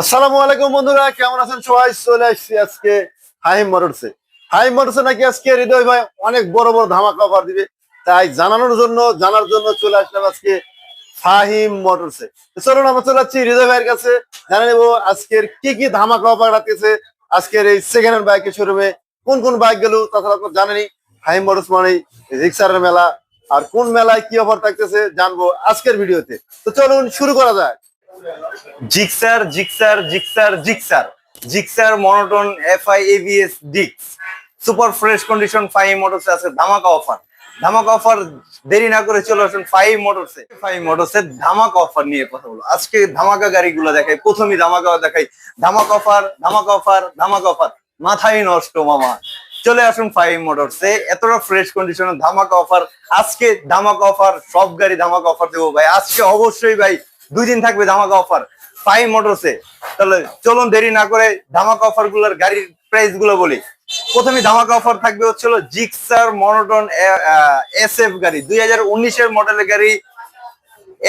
আসসালামু আলাইকুম বন্ধুরা, কেমন আছেন সবাই? চলে আসছি আজকে হাইম মোটরসে। হাইম মোটরসে নাকি আজকে হৃদয় ভাই অনেক বড় বড় ধামাকা অফার দিবে। তাই জানানোর জন্য, জানার জন্য চলে আসলাম আজকে ফাহিম মোটরসে। চলুন, আমরা চলে যাচ্ছি হৃদয় ভাইয়ের কাছে। জানা আজকের কি কি ধামাকা অফার রাখতেছে। আজকের এই সেকেন্ড হ্যান্ড বাইকের শোরুমে কোন কোন বাইক গেল তাছাড়া আপনার জানেনই হাইম মোটরস মানেই রিক্সার মেলা। আর কোন মেলায় কি অফার থাকতেছে, জানব আজকের ভিডিওতে। তো চলুন, শুরু করা যাক। Gixxer Gixxer Gixxer Gixxer. Gixxer, monotone F FI, ABS, ডিক্স। Super fresh condition, Five Motors আছে ধামাকা অফার। ধামাকা অফার, দেরি না করে চলে আসুন ফাইভ মোটরসে। ফাইভ মোটরসের ধামাকা অফার নিয়ে কথা বলো আজকে ধামাকা গাড়িগুলো দেখাই। প্রথমেই ধামাকা দেখাই। ধামাকা অফার ধামাকা অফার ধামাকা অফার। মাথায় নষ্ট, মামা। চলে আসুন ফাইভ মোটরসে। এতটা ফ্রেশ কন্ডিশনের ধামাকা অফার। আজকে ধামাকা অফার, সব গাড়ি ধামাকা অফার দেবো ভাই। আজকে অবশ্যই ভাই দুই দিন থাকবে ধামাকা অফার ফাইভ মোটরসে তাহলে চলুন দেরি না করে ধামাকা অফারগুলোর গাড়ির প্রাইসগুলো বলি। প্রথমে ধামাকা অফার থাকবে হচ্ছিল জিক্সার মনোটন এস এফ গাড়ি। দুই হাজার উনিশের মডেলের গাড়ি।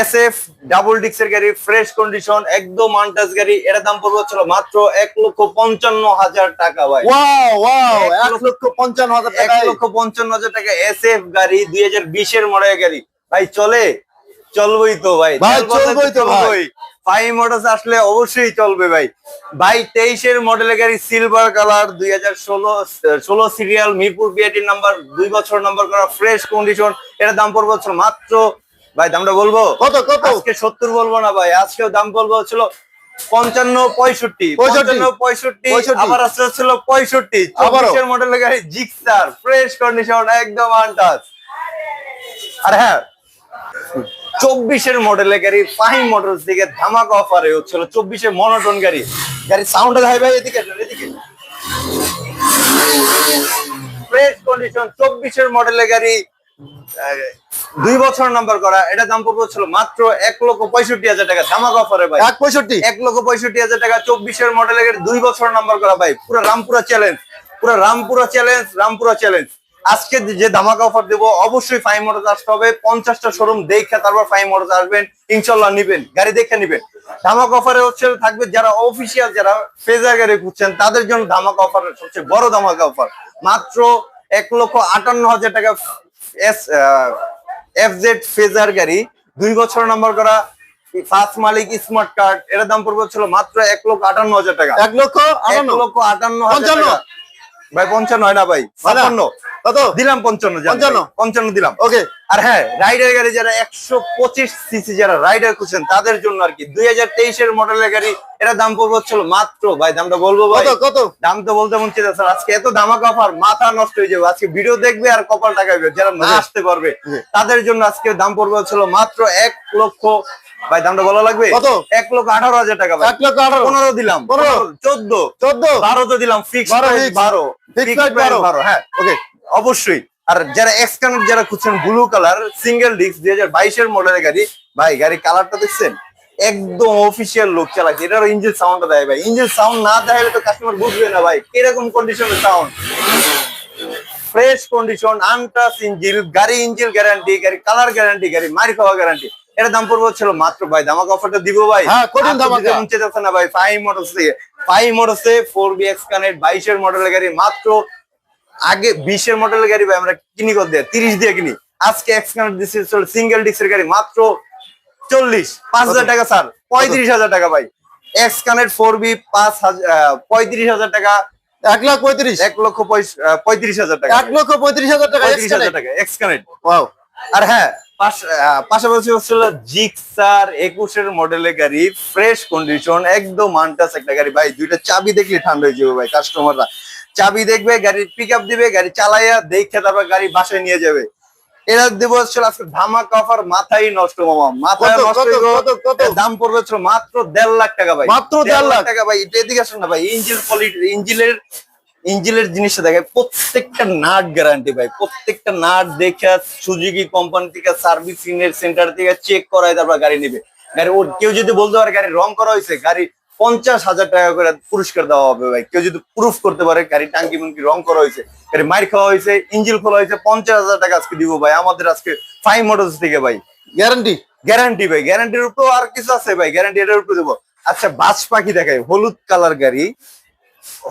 এস এফ ডাবল ডিক্সের গাড়ি ফ্রেশ কন্ডিশন একদম আনটাচ গাড়ি। এর দাম পড়বে হচ্ছিল মাত্র এক লক্ষ পঞ্চান্ন হাজার টাকা ভাই। এক লক্ষ পঞ্চান্ন হাজার এক লক্ষ পঞ্চান্ন হাজার টাকা এস এফ গাড়ি দুই হাজার বিশের মডেলের গাড়ি। ভাই চলে। চলবেই তো ভাই। ভাই, চলবেই তো ভাই। ফাইভ মোটরস আসলে অবশ্যই চলবে ভাই। ভাই তেইশের মডেলের গাড়ি সিলভার কালার দুই হাজার ষোলো ষোলো সিরিয়াল মিরপুর বিআইটির নাম্বার দুই বছর নাম্বার করা ফ্রেশ কন্ডিশন এর দাম পড়বে হচ্ছিল মাত্র ভাই দামটা বলব? কত কত? আজকে সত্তর বলব না ভাই আজকেও দাম বলব হচ্ছিল পঞ্চান্ন পঁয়ষট্টি। পঞ্চান্ন পঁয়ষট্টি। আবার আসতে হচ্ছিল পঁয়ষট্টি। চব্বিশের মডেলের গাড়ি জিক্সার ফ্রেশ কন্ডিশন একদম আনটাচ আর হ্যাঁ চব্বিশের মডেলের গাড়ি ফাইভ মোটরস দিকে ধামাকা অফারে হচ্ছিল। চব্বিশের মনোটন গাড়ি। গাড়ি সাউন্ড ভাই ভাই এদিকে এদিকে। ফ্রেশ কন্ডিশন চব্বিশের মডেলের গাড়ি দুই বছর নাম্বার করা। এটা দাম পড়বে হচ্ছিল মাত্র এক লক্ষ পঁয়ষট্টি হাজার টাকা। ধামাকা অফারে ভাই। এক পঁয়ষট্টি? এক লক্ষ পঁয়ষট্টি হাজার টাকা চব্বিশের মডেলের গাড়ি দুই বছর নাম্বার করা ভাই। পুরো রামপুরা চ্যালেঞ্জ পুরো রামপুরা চ্যালেঞ্জ রামপুরা চ্যালেঞ্জ আজকে যে ধামাকা অফার দেবো অবশ্যই ফাইভ মোটর আসতে হবে। পঞ্চাশটা শোরুম দেখে তারপর ফাইভ মোটর আসবেন। ইনশাল্লাহ নিবেন গাড়ি দেখে নিবেন। ধামাকা অফারে হচ্ছে থাকবে যারা অফিসিয়াল যারা ফেজার গাড়ি খুঁজছেন তাদের জন্য ধামাকা অফার সবচেয়ে বড় ধামাকা অফার মাত্র এক লক্ষ আটান্ন হাজার টাকা এস এফ জেড ফেজার গাড়ি দুই বছর নাম্বার করা ফার্স্ট মালিক স্মার্ট কার্ড এর দাম পড়বে ছিল মাত্র এক লক্ষ আটান্ন হাজার টাকা। এক লক্ষ লক্ষ আটান্ন হাজার টাকা। ভাই পঞ্চান্ন হয় না ভাই না? ছাপ্পান্ন। কত? দিলাম পঞ্চান্ন পঞ্চান্ন? পঞ্চান্ন দিলাম। ওকে। আর হ্যাঁ রাইডার গাড়ি যারা একশো পঁচিশ সিসি যারা রাইডার খুঁজছেন তাদের জন্য আর কি দুই হাজার তেইশের মডেলের গাড়ি এটা দাম পড়বে হচ্ছিল মাত্র ভাই দামটা বলব কত কত? দাম তো বলতে মন চাইছে স্যার আজকে এত ধামাকা অফার মাথা নষ্ট হয়ে যাবে। আজকে ভিডিও দেখবে আর কপাল টাকাবে যারা না আসতে পারবে। তাদের জন্য আজকে দাম পড়বে হচ্ছিল মাত্র এক লক্ষ ভাই দামটা বলা লাগবে? কত? এক লক্ষ আঠারো হাজার টাকা এক লক্ষ আঠারো। পনেরো দিলাম। পনেরো। চোদ্দ। চোদ্দ? বারো তো দিলাম ফিক্স বারো বারো। বারো। হ্যাঁ। ওকে অবশ্যই। আর যারা এক্সকানেক্ট যারা খুঁজছেন ব্লু কালার সিঙ্গেল ডিস্ক দুই হাজার বাইশের মডেলের গাড়ি ভাই গাড়ি কালারটা দেখছেন? একদম অফিসিয়াল লোক চালাচ্ছে। এটারও ইঞ্জিন সাউন্ডটা দেয় ভাই। ইঞ্জিন সাউন্ড না দেখালে তো কাস্টমার বুঝবে না ভাই কীরকম কন্ডিশনের sound fresh condition untouch engine গাড়ি ইঞ্জিন গ্যারান্টি গাড়ি কালার গ্যারান্টি গাড়ি মারি খাওয়া গ্যারান্টি এটা দাম পড়বে ছিল মাত্র ভাই ধামাকা অফারটা দিব ভাই। হ্যাঁ, কঠিন ধামাকা। না ভাই ফাইভ মোটরস থেকে ফাইভ মোটরসে ফোর বি এক্স কানেক্ট বাইশের মডেলের গাড়ি মাত্র আগে বিশের মডেলের গাড়ি ভাই আমরা কিনি কত দিয়ে? তিরিশ দিয়ে কিনি। আজকে এক্স কানেক্ট দিচ্ছি সিঙ্গেল ডিস্কের গাড়ি মাত্র চল্লিশ পাঁচ হাজার টাকা স্যার পঁয়ত্রিশ হাজার টাকা ভাই। এক্স কানেক্ট ফোর বি পাঁচ হাজার পঁয়ত্রিশ হাজার টাকা। এক লাখ পঁয়ত্রিশ। এক লক্ষ পঁয়ত্রিশ হাজার টাকা। এক লক্ষ পঁয়ত্রিশ হাজার টাকা পঁয়ত্রিশ হাজার টাকা এক্স কানেক্ট আর হ্যাঁ পাশাপাশি হচ্ছিল জিক্সার একুশের মডেলের গাড়ি ফ্রেশ কন্ডিশন একদম আনটাস একটা গাড়ি। ভাই দুইটা চাবি দেখলে ঠান্ডা হয়ে যাবে ভাই কাস্টমাররা চাবি দেখবে গাড়ির পিক আপ দিবে গাড়ি চালাইয়া দেখে তারপর গাড়ি বাসায় নিয়ে যাবে। এরা দেবো হচ্ছিল আজকে ধামাকা অফার মাথায় নষ্ট মামা মাথায় নষ্ট দাম পড়বে মাত্র দেড় লাখ টাকা ভাই। মাত্র দেড় লাখ? টাকা ভাই এটা এদিকে আসুন না ভাই ইঞ্জিন কোয়ালিটি ইঞ্জিনের ইঞ্জিনের জিনিসটা দেখে প্রত্যেকটা নাট গ্যারান্টি ভাই প্রত্যেকটা নাট দেখে সুজুকি কোম্পানি থেকে সার্ভিসিং এর সেন্টার থেকে চেক করায় তারপর গাড়ি নেবে। গাড়ি ওর কেউ যদি বলতে পারে গাড়ি রং করা হয়েছে গাড়ি পঞ্চাশ হাজার টাকা করে পুরস্কার দেওয়া হবে ভাই। কেউ যদি প্রুফ করতে পারে গাড়ি টাঙ্কি মুঙ্কি রং করা হয়েছে গাড়ি মাইর খাওয়া হয়েছে ইঞ্জিল খোলা হয়েছে পঞ্চাশ হাজার টাকা আজকে দিব ভাই আমাদের আজকে ফাইভ মোটরস থেকে ভাই। গ্যারান্টি গ্যারান্টি ভাই গ্যারান্টির উপর আর কিছু আছে ভাই গ্যারান্টি এটার উপর দেবো। আচ্ছা বাজ পাখি দেখাই হলুদ কালার গাড়ি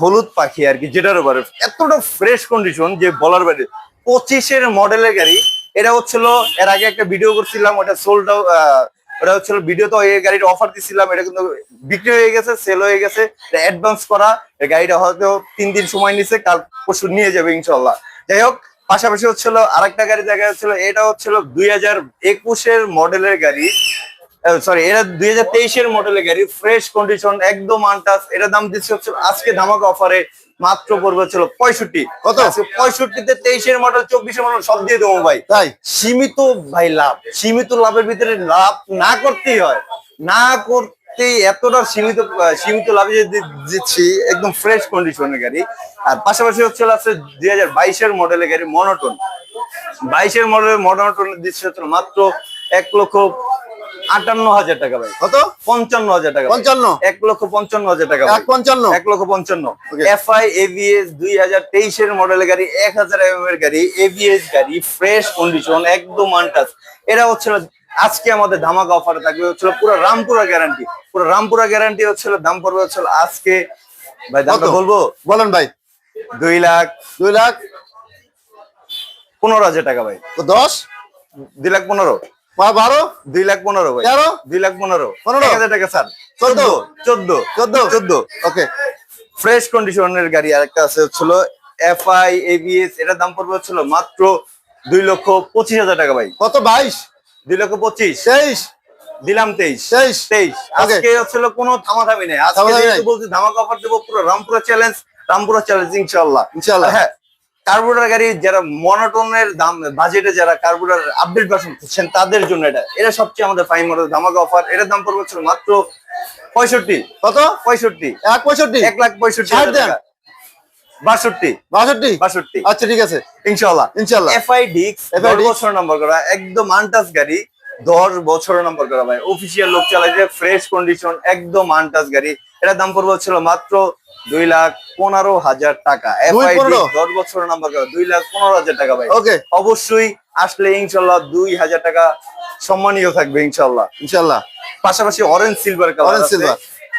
হলুদ পাখি আর কি, যেটার উপরে এতটা ফ্রেশ কন্ডিশন যে বলার বাইরে। পঁচিশের মডেলের গাড়ি, এটা হচ্ছিল, এর আগে একটা ভিডিও করছিলাম, ওটা সোল্ড ওটা হচ্ছিল ভিডিও তো এই গাড়ির অফার দিছিলাম, এটা কিন্তু বিক্রি হয়ে গেছে সেল হয়ে গেছে অ্যাডভান্স করা গাড়িটা হয়তো তিন দিন সময় নিছে, কাল পরশু নিয়ে যাবে ইনশাল্লাহ যাই হোক, পাশাপাশি হচ্ছিল আরেকটা গাড়ি দেখা যাচ্ছিল, এটা হচ্ছিল দুই হাজার একুশের মডেলের গাড়ি সরি এটা দুই হাজার তেইশের মডেলের গাড়ি ফ্রেশ কন্ডিশন একদম আনটাস এটা দাম দিচ্ছে হচ্ছে আজকে ধামাকা অফারে মাত্র পড়বে ছিল পঁয়ষট্টি। কত? পঁয়ষট্টিতে তেইশের মডেল চব্বিশের মডেল সব দিয়ে দেবো ভাই। তাই? সীমিত ভাই লাভ সীমিত লাভের ভিতরে লাভ না করতেই হয়। না করতে এতটা সীমিত সীমিত লাভে যে দি- দিচ্ছি একদম ফ্রেশ কন্ডিশনের গাড়ি। আর পাশাপাশি হচ্ছে আছে দুই হাজার বাইশের মডেলের গাড়ি মনোটন বাইশের মডেলের মনোটন দিচ্ছে হচ্ছে মাত্র এক লক্ষ আটান্ন হাজার টাকা ভাই। কত? পঞ্চান্ন হাজার টাকা পঞ্চান্ন? এক লক্ষ পঞ্চান্ন হাজার টাকা এক পঞ্চান্ন? এক লক্ষ পঞ্চান্ন। Okay. এফআই এভিএস দুই হাজার তেইশের মডেলের গাড়ি এক হাজার এম এর গাড়ি এভিএস গাড়ি ফ্রেশ কন্ডিশন একদম আনটাচ এরা হচ্ছিল আজকে আমাদের ধামাকা অফারে থাকবে হচ্ছিল পুরো রামপুরা গ্যারান্টি পুরো রামপুরা গ্যারান্টি হচ্ছিল দাম পড়বে হচ্ছিল আজকে। ভাই কত? বলব? বলেন ভাই। দুই লাখ। দুই লাখ? পনেরো হাজার টাকা ভাই। দশ? দুই লাখ পনেরো। বারো? দুই লাখ পনেরো ভাই। তেরো? দুই লাখ পনেরো। পনেরো? হাজার টাকা স্যার। চোদ্দ? চোদ্দ। চোদ্দ? চোদ্দ। ওকে। ফ্রেশ কন্ডিশনের গাড়ি আরেকটা আছে হচ্ছিল এফআই এবিএস এটার দাম পড়বে হচ্ছিল মাত্র দুই লক্ষ পঁচিশ হাজার টাকা ভাই। কত বাইশ? দুই লক্ষ পঁচিশ। তেইশ? দিলাম তেইশ। তেইশ? তেইশ। আজকে হচ্ছিল কোনো থামাথামি নেই। আজকে বলছি ধামাকা অফার দেবো পুরো রামপুরা চ্যালেঞ্জ রামপুরা চ্যালেঞ্জ ইনশাল্লাহ ইনশাল্লাহ। হ্যাঁ। কার্বোটার গাড়ি যারা মনোটনের দাম বাজেটে যারা কার্বোটার আপডেট ভার্সন খুঁজছেন তাদের জন্য এটা। এটা সবচেয়ে আমাদের ফাইন মডেল ধামাকা অফার এটার দাম পড়বে হচ্ছিল মাত্র পঁয়ষট্টি। কত? পঁয়ষট্টি। এক পঁয়ষট্টি? এক লাখ পঁয়ষট্টি। বাষট্টি। বাষট্টি? বাষট্টি। আচ্ছা ঠিক আছে। ইনশাল্লাহ ইনশাল্লাহ এফআই ডিক্স FI দশ Dix। বছর নাম্বার করা একদম আনটাচ গাড়ি দশ বছর নাম্বার করা ভাই। অফিসিয়াল লোক চালাইছে ফ্রেশ কন্ডিশন একদম গাড়ি। এটার দাম পড়বে হচ্ছিল মাত্র দুই লাখ পনেরো হাজার টাকা। দশ বছর নাম্বার দুই লাখ পনেরো হাজার টাকা ভাই। ওকে অবশ্যই আসলে ইনশাল্লাহ দুই হাজার টাকা সম্মানীয় থাকবে ইনশাল্লাহ। ইনশাল্লাহ। পাশাপাশি orange silver colour Orange silver।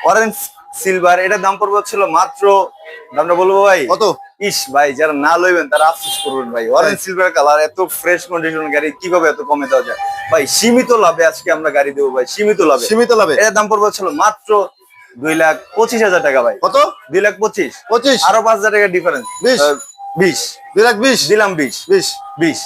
Orange silver এটার দাম পড়বে হচ্ছিল মাত্র দামটা বলব ভাই? কত? ইস ভাই যারা না লইবেন তারা আফসোস করবেন ভাই। অরেঞ্জ সিলভার কালার এত ফ্রেশ কন্ডিশন গাড়ি কীভাবে এত কমে দেওয়া যায়? ভাই সীমিত লাভে আজকে আমরা গাড়ি দেবো ভাই সীমিত লাভে। সীমিত লাভে। এর দাম পড়বে ছিল মাত্র দুই লাখ পঁচিশ হাজার টাকা ভাই। কত? দুই লাখ পঁচিশ। পঁচিশ। আরও পাঁচ হাজার টাকা ডিফারেন্স বিশ। বিশ। দুই লাখ বিশ। দিলাম বিশ। বিশ। বিশ।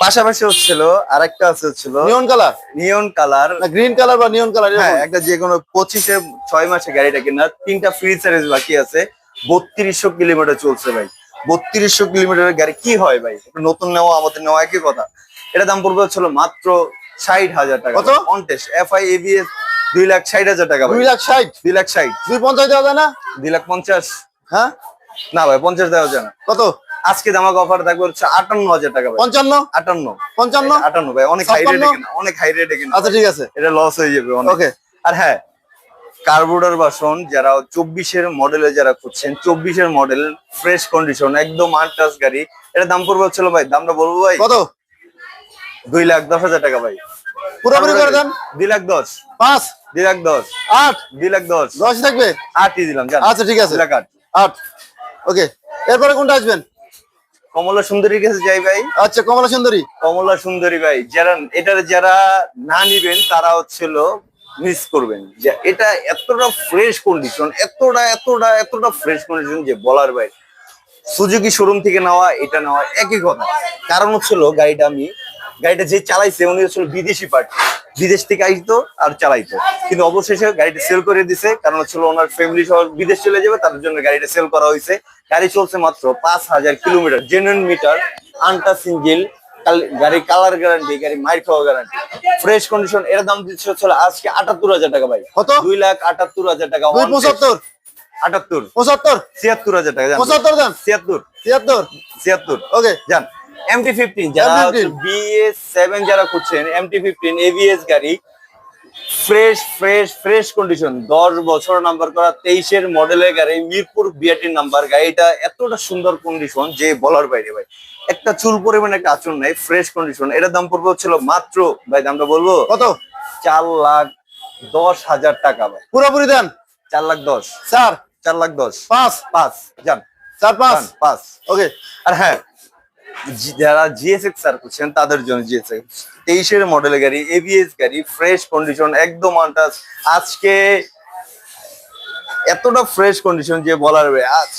পাশাপাশি হচ্ছিল আরেকটা আছে হচ্ছিল neon colour? Neon colour. Green colour বা নিয়ন কালার হ্যাঁ একটা যে কোনো পঁচিশে ছয় মাসে গাড়িটা কেনা তিনটা ফ্রি সার্ভিস বাকি আছে। বত্রিশশো কিলোমিটার চলছে ভাই। বত্রিশশো কিলোমিটারের গাড়ি কি হয় ভাই? নতুন নেওয়া আমাদের নেওয়া একই কথা। এটা দাম পড়বে হচ্ছিল মাত্র ষাট হাজার টাকা। কত? কন্টেস্ট এফ আই এবিএস দুই লাখ ষাট হাজার টাকা দুই লাখ ষাট? দুই লাখ ষাট। দুই পঞ্চাশ দেওয়া যায় না? দুই লাখ পঞ্চাশ। হ্যাঁ? না ভাই পঞ্চাশ দেওয়া যায় না। কত? আজকে দামাকে অফার থাকবে হচ্ছে আটান্ন হাজার টাকা পঞ্চান্ন? আটান্ন। পঞ্চান্ন? আটান্ন ভাই অনেক হাই? রেটে কেনা অনেক হাই রেটে কেনা। আচ্ছা ঠিক আছে। এটা লস হয়ে যাবে ওকে আর হ্যাঁ কার্বোডার বাসন যারা চব্বিশের মডেলে যারা খুঁজছেন চব্বিশের মডেল ফ্রেশ কন্ডিশন একদম আনটাচ গাড়ি এটা দাম পড়বে হচ্ছিল ভাই দামটা বলব ভাই? কত? দুই লাখ দশ হাজার টাকা ভাই। পুরোপুরি করে দেন। দুই লাখ দশ। পাঁচ। দুই লাখ দশ। আট। দুই লাখ দশ। দশ থাকবে? আটই দিলাম জান। আচ্ছা ঠিক আছে। লাখ আট। আট। ওকে এরপরে কোনটা আসবেন? কমলা সুন্দরীর কাছে যাই ভাই। আচ্ছা কমলা সুন্দরী। কমলা সুন্দরী ভাই যারা এটার যারা না নিবেন তারা হচ্ছিল মিস করবেন। যে এটা এতটা ফ্রেশ কন্ডিশন এতটা এতটা এতটা ফ্রেশ কন্ডিশন যে বলার বাইরে সুজুকি শোরুম থেকে নেওয়া এটা নেওয়া একই কথা। কারণ হচ্ছিল গাড়িটা আমি গাড়িটা যে চালাইছে উনি হচ্ছিল বিদেশি পার্টি বিদেশ থেকে আইতো আর চালাইতো। কিন্তু অবশেষে গাড়িটা সেল করে দিছে কারণ হচ্ছিল ওনার ফ্যামিলি সহ বিদেশ চলে যাবে তার জন্য গাড়িটা সেল করা হয়েছে। গাড়ি চলছে মাত্র পাঁচ হাজার কিলোমিটার জেনুইন মিটার আনটা সিঙ্গেল গাড়ি কালার গ্যারান্টি গাড়ি মাইর খাওয়া গ্যারান্টি ফ্রেশ কন্ডিশন এর দাম দিচ্ছে হচ্ছে আজকে আটাত্তর হাজার টাকা ভাই। কত? দুই লাখ আটাত্তর হাজার টাকা পঁচাত্তর। আটাত্তর। পঁচাত্তর? ছিয়াত্তর হাজার টাকা পঁচাত্তর দেন। ছিয়াত্তর। তিয়াত্তর ছিয়াত্তর। ওকে যান এমটি ফিফটিন যারা বিএস সেভেন যারা খুঁজছেন এমটি ফিফটিন এভিএস গাড়ি ফ্রেশ ফ্রেশ ফ্রেশ কন্ডিশন দশ বছর নাম্বার করা তেইশের মডেলের গাড়ি মিরপুর বিআরটির নাম্বার গাড়িটা এতটা সুন্দর কন্ডিশন যে বলার বাইরে ভাই। একটা চুল পরিমাণ একটা আচরণ নাই ফ্রেশ কন্ডিশন এটার দাম পড়বে হচ্ছিল মাত্র ভাই দামটা বলব? কত? চার লাখ দশ হাজার টাকা ভাই। পুরোপুরি দেন। চার লাখ দশ। চার চার লাখ দশ। পাঁচ। পাঁচ। যান। চার পাঁচ। পাঁচ। ওকে। আর হ্যাঁ যারা জিএসএক্স স্যার করছেন তাদের জন্য জিএসএক্স তেইশের মডেলের গাড়ি এবিএস গাড়ি ফ্রেশ কন্ডিশন একদম আনটাস আজকে এতটা ফ্রেশ কন্ডিশন যে বলার আজ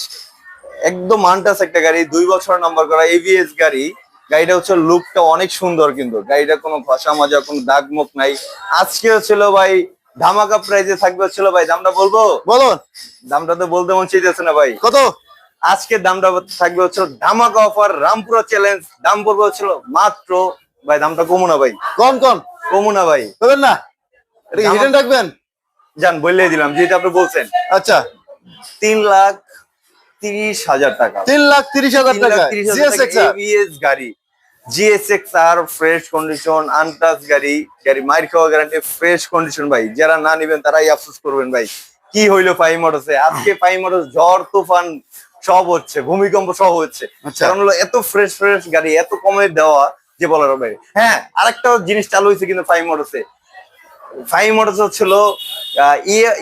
একদম আনটাস একটা গাড়ি দুই বছর নাম্বার করা এবিএস গাড়ি। গাড়িটা হচ্ছে লুকটা অনেক সুন্দর কিন্তু। গাড়িটা কোনো ঘষা মাজা কোনো দাগ মুখ নাই। আজকে ছিল ভাই ধামাকা প্রাইজে থাকবে হচ্ছিল ভাই দামটা বলব? বলুন। দামটা তো বলতে মন চাইতেছে না ভাই। কত? আজকে দামটা থাকবে হচ্ছে ধামাকা অফার রামপুরা চ্যালেঞ্জ দাম পড়বে হচ্ছিল মাত্র ভাই দামটা কমু না ভাই। কম কম। কমু না ভাই। না? এটা হিডেন রাখবেন? যান বললেই দিলাম যেটা আপনি বলছেন। আচ্ছা। তিন লাখ তিরিশ হাজার টাকা। তিন লাখ তিরিশ হাজার টাকা গাড়ি। GSX R fresh condition untouch গাড়ি। গাড়ি মাইর খাওয়া গ্যারান্টি ফ্রেশ কন্ডিশন ভাই। যারা না নিবেন তারাই আফসোস করবেন ভাই। কি হইল ফাইভ মোটরসে আজকে ফাইভ মোটরস ঝড় তুফান সব হচ্ছে ভূমিকম্প সব হচ্ছে। আচ্ছা। কারণ হলো এত ফ্রেশ ফ্রেশ গাড়ি এত কমে দেওয়া যে বলার হবে। হ্যাঁ আরেকটা জিনিস চালু হয়েছে কিন্তু ফাইভ মোটরসে ফাইভ মোটরস হচ্ছিল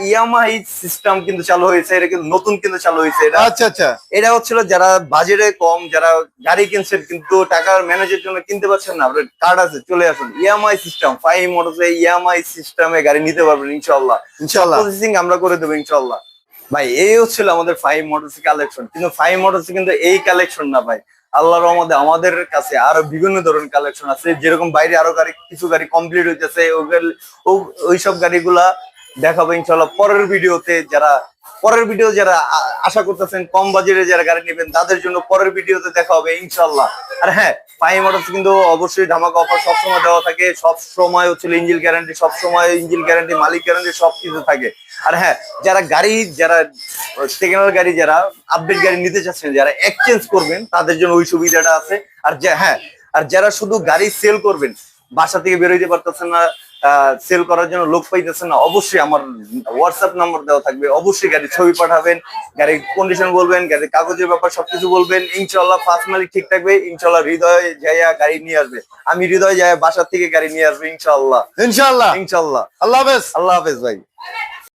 ইএমআই সিস্টেম কিন্তু চালু হয়েছে এটা কিন্তু নতুন কিন্তু চালু হয়েছে এটা। আচ্ছা আচ্ছা। এটা হচ্ছিল যারা বাজেটে কম যারা গাড়ি কিনছেন কিন্তু টাকার ম্যানেজের জন্য কিনতে পারছেন না আপনার কার্ড আছে চলে আসুন। ইএমআই সিস্টেম ফাইভ মোটরসে ইএমআই সিস্টেমে গাড়ি নিতে পারবেন ইনশাল্লাহ ইনশাল্লাহ প্রসেসিং আমরা করে দেবো ইনশাল্লাহ ভাই এই হচ্ছিল আমাদের ফাইভ মোটরস কালেকশন কিন্তু ফাইভ মোটরস কিন্তু এই কালেকশন না ভাই। আল্লাহর রহমতে আমাদের কাছে আরও বিভিন্ন ধরনের কালেকশন আছে। যেরকম বাইরে আরও গাড়ি, কিছু গাড়ি কমপ্লিট হইতেছে ওইসব গাড়িগুলা দেখাবো ইনশাল্লাহ পরের ভিডিওতে। যারা, পরের ভিডিও যারা আশা করতেছেন কম বাজেটে যারা গাড়ি নেবেন, তাদের জন্য পরের ভিডিওতে দেখা হবে ইনশাল্লাহ আর হ্যাঁ ফাইভ মোটরস কিন্তু অবশ্যই ধামাকা অফার সবসময় দেওয়া থাকে। সব সময় হচ্ছে ইঞ্জিল গ্যারান্টি সব সময় ইঞ্জিল গ্যারান্টি মালিক গ্যারান্টি সব কিছু থাকে। আর হ্যাঁ যারা গাড়ি যারা সেকেন্ড গাড়ি যারা আপডেট গাড়ি নিতে চাচ্ছেন যারা এক্সচেঞ্জ করবেন তাদের জন্য ওই সুবিধাটা আছে। আর হ্যাঁ আর যারা শুধু গাড়ি সেল করবেন বাসা থেকে বেরোইতে পারতেছেন না সেল করার জন্য লোক পাইতেছেন না অবশ্যই আমার হোয়াটসঅ্যাপ নাম্বার দেওয়া থাকবে। অবশ্যই গাড়ির ছবি পাঠাবেন গাড়ির কন্ডিশন বলবেন গাড়ির কাগজের ব্যাপার সবকিছু বলবেন। ইনশাল্লাহ ফার্স্ট মালিক ঠিক থাকবে ইনশাল্লাহ হৃদয় যাইয়া গাড়ি নিয়ে আসবে। আমি হৃদয় যাইয়া বাসার থেকে গাড়ি নিয়ে আসবে ইনশাল্লাহ ইনশাল্লাহ ইনশাল্লাহ আল্লাহ হাফেজ। আল্লাহ হাফেজ ভাই।